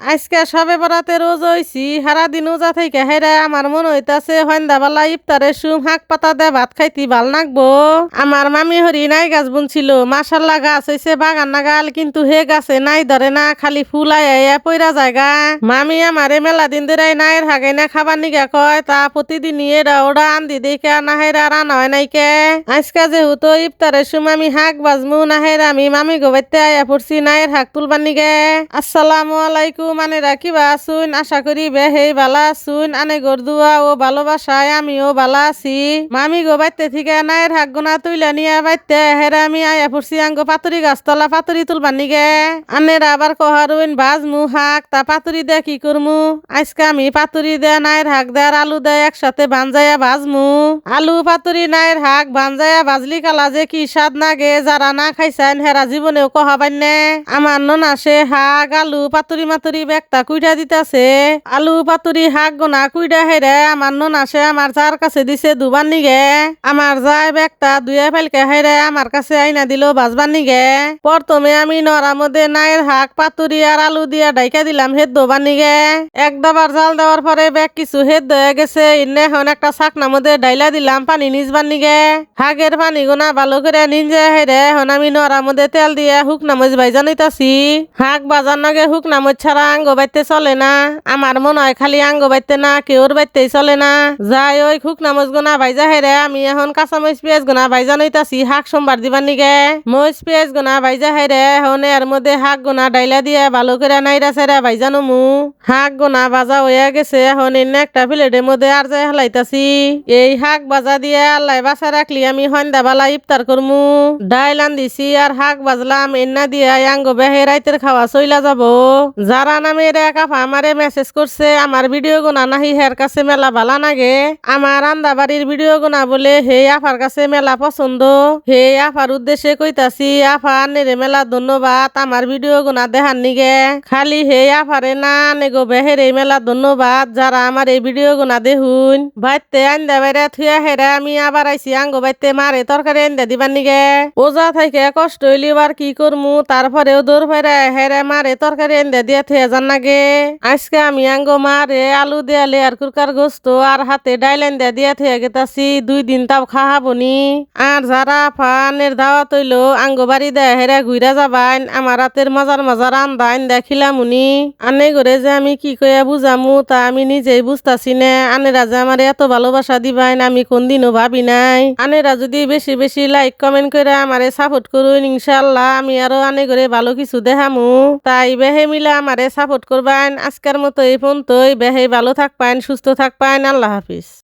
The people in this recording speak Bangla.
আজকে সবে বরাতে রোজ হইছি সারা দিন ওজা থেকে হেরা আমার মন হইতাছে সন্ধ্যাবেলা ইফতারের সুম শাক পাতা দে ভাত খাইতি ভালো নাকবো আমার মামি হরি নাই গাছ বুনছিল মাসাল্লা গাছ হইছে বাগান নাগাল কিন্তু হে গাছে নাই ধরে না, খালি ফুল আয়া পইরা জায়গা। মামি আমারে মেলা দিন ধরে নাইর হাগে না খাবার নিগা কয়, তা প্রতিদিন এরা ওরা আন্দি দেখে না হেরা রান্না হয় নাইকে আজকে যেহেতু ইফতারের সুম আমি শাক বাজমু, না হেরা আমি মামি গোবাইতে আয়া পড়ছি নাইর শাক তুলবার নিগে। আসসালামু আলাইকুম। মানে রাখিবা আসুন আশা করি বেহেই বালা আসুন আনে গরদুয়া ও ভালোবাসায় আমিও বালা আছি। মামি গো বাইতে থেকে নাইর হাক গোনা তুইলা নিয়ে বাইতে। হেরা আমি আয়া পড়ছি আঙ্গ পাতুরি গাছতলা পাতুরি তুলবার নিগে। আনের আবার কহারুন বাজ মু হাক, তা পাতুরি দে কি করমু? আজকে আমি পাতুরি দে নাইর হাক দে, আর আলু দে একসাথে বানজাইয়া বাজমু। আলু, পাতুরি নাইর হাক বানজাইয়া বাজলি কালা যে কি স্বাদ নাগে, যারা না খাইছেন হেরা জীবনেও কহাবান নে আমার নন আসে হাক, আলু, পাতুরি মাতুরি বেগটা কুইটা দিতাছে। আলু পাতুরি হাক গোনা কুইটা হেরে আমার নন আসে আমার যার কাছে দিছে দুবার নিগে। আমার যায় বেগটা দুয়ে ফেলকে হেরে আমার কাছে আইনা দিল বাজবার নিগে। প্রথমে আমি নরার মধ্যে নাইয়ের হাক, পাতুরি আর আলু দিয়া ডাইকা দিলাম হেদ দোবার নিগে। এক দাবার জাল দেওয়ার পরে বেগ কিছু হেদ হয়ে গেছে ইন্নে এখন একটা শাকনার মধ্যে ডাইলা দিলাম পানি নিজবার নিগে। হাগের পানি গোনা ভালো করে নিঞ্জে হেরে এখন আমি নরার মধ্যে তেল দিয়ে হুক নামজ হাক বাজার নাগে হুক নামজ ছাড়া আঙ্গ বাইতে চলে না, আমার মনে হয় খালি আঙ্গ বাইতে না, কেউর বাইতেই চলে না। যাই ওই হুক নামজ গোনা ভাইজা হেরে আমি এখন কাঁচা মরিচ পেঁয়াজ গোনা ভাইজা নইতাছি, হাক সোমবার দিবার নিগে। মরিচ, পেঁয়াজ গোনা ভাইজা হেরে এখন এর মধ্যে হাক গোনা ডাইলা দিয়ে ভালো করে নাইরা সেরা ভাইজা নমু। হাক গোনা ভাজা হইয়া গেছে, এখন এনে একটা প্লেটের মধ্যে আর যাই হেলাইতাছি। এই শাক ভাজা দিয়ে আল্লাহ বাসা রাখলি, আমি সন্ধ্যাবেলা ইফতার করমু। ডাইল আন্দিছি আর শাক বাজলাম এন্না দিয়ে আঙ্গ বেহে রাইতের খাওয়া চইলা যাব। যারা নামে রে কাফা আমারে মেসেজ করছে, আমার ভিডিও গোনা নাহি, হের কাছে মেলা ভালা নাগে। আমার রান্দা বাড়ির ভিডিও গোনা বলে, হে আফার কাছে মেলা পছন্দ। হে আফার উদ্দেশ্যে কইতাছি, আফা নেরে মেলা ধন্যবাদ, আমার ভিডিও গোনা দেখার নিগে। খালি হে আফারে না, নেগো বেহেরে মেলা ধন্যবাদ, যারা আমার এই ভিডিও গোনা দেখুন বাইতে আন্দা বাইরে থুয়া হেরে, আমি আবার আইছি আঙ্গো বাইতে মারে তরকারি আন্দা দিবার নিগে। ওজা থেকে কষ্ট হইলি হইলিবার কি করমু, তারপরেও দৌড় ফেরে হেরে মারে তরকারি আন্দা দিয়ে থুয়া জান নাগে আজকে আমি আঙ্গ মারে আলু দিয়া লেয়ার কুরকার গোস্ত আর হাতে ডাইল আন্দা দিয়া থুয়া গেতাছি, দুই দিন তাও খাহাবনি। আর যারা ফানের দাওয়া তৈল আঙ্গ বাড়ি দেয় হেরে ঘুরা যাবাইন, আমার রাতের মজার মজার আন্দাইন দেখিলামুনি আনে করে যে আমি কি কইয়া বুঝামু তা আমি নিজেই বুঝতাছি না। আনেরা যে আমার এত ভালোবাসা দিবাইন, আমি কোনদিনও ভাবি নাই। আনেরা যদি বেশি বেশি লাইক কমেন্ট করে আমারে সাপোর্ট করুন ইনশাল্লাহ আমি আরও আনে করে ভালো কিছু দেখামু। তাই বেহে মিলে আমারে সাপোর্ট করবেন। আজকের মতো এই ফোন তৈ বেহে ভালো থাকবেন সুস্থ থাকবেন। আল্লাহ হাফিজ।